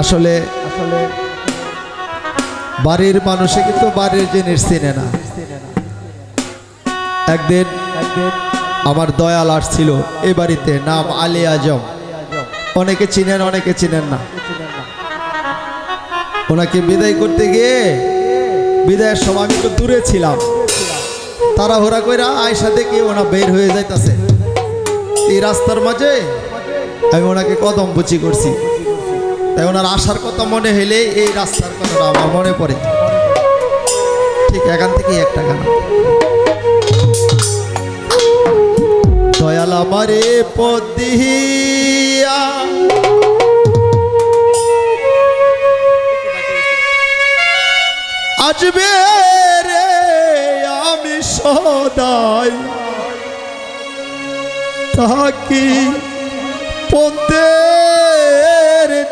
আসলে বাড়ির মানুষে কিন্তু বাড়ির জিনিস চিনে না। একদিন আমার দয়াল আসছিল এই বাড়িতে, নাম আলী আজম। অনেকে চিনেন অনেকে চিনেন না। ওনাকে বিদায় করতে গিয়ে বিদায়ের সময় আমি একটু দূরে ছিলাম। তারা তাড়াহুড়া কইরা আয়সা দেখি ওনা বের হয়ে যাইতাছে। এই রাস্তার মাঝে আমি ওনাকে কদম বুচি করছি। তাই ওনার আসার কথা মনে হইলে এই রাস্তার কথাটা আমার মনে পড়ে। ঠিক এখান থেকে একটা গান। দয়াল আমারে পদিয়া আসবে রে আমি সদাই। থাকি পদ্মের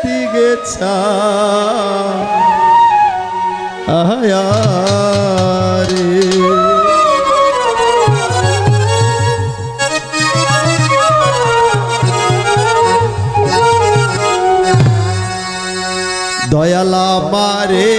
দিকে আয়ারে দয়ালা মারে।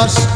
yar.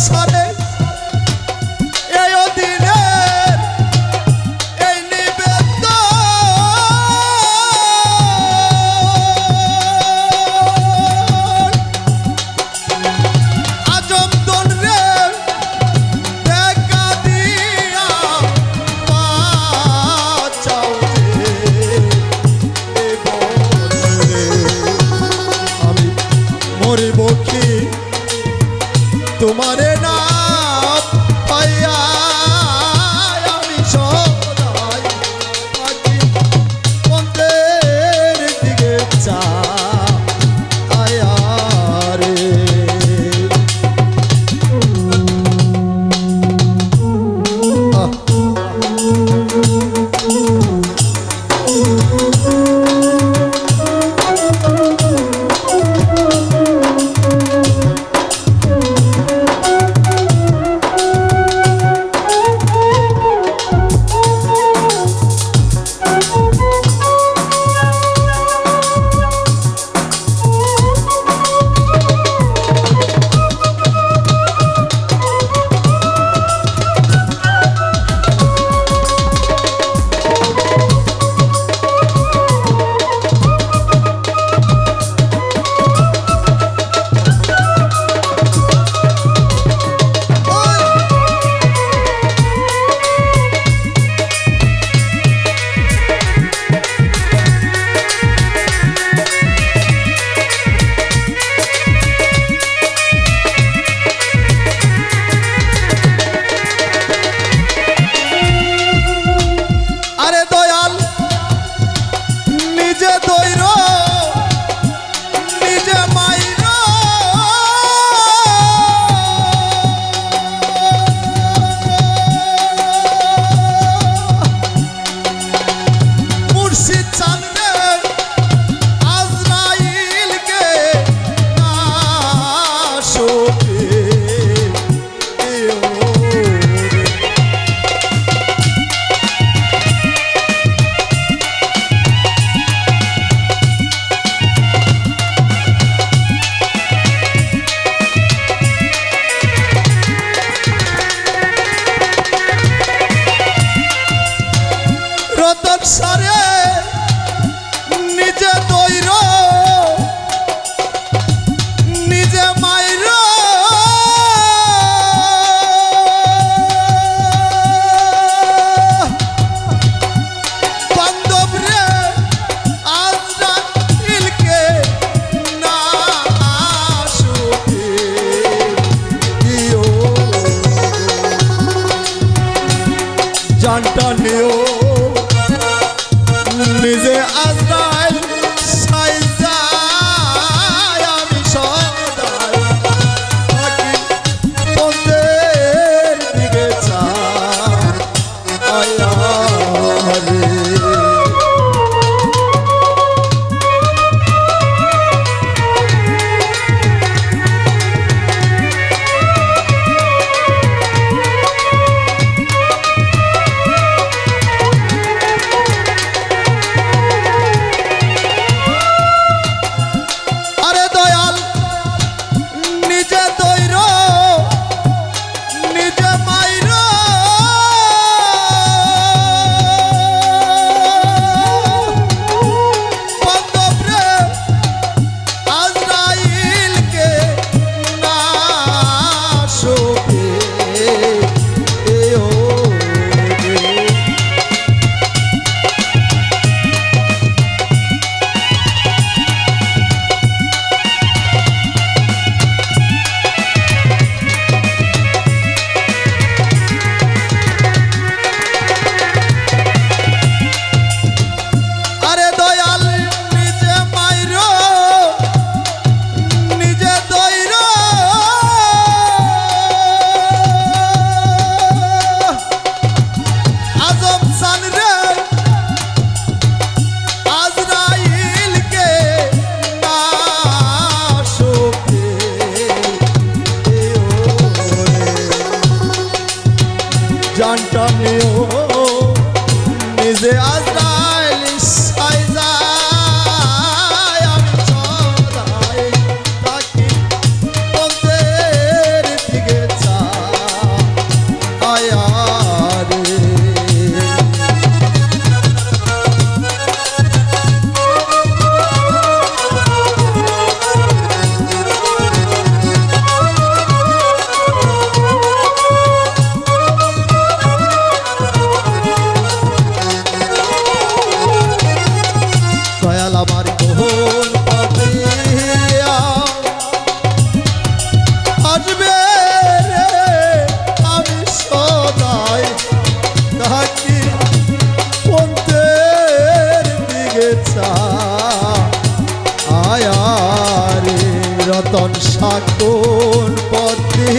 só মন সাটন পথে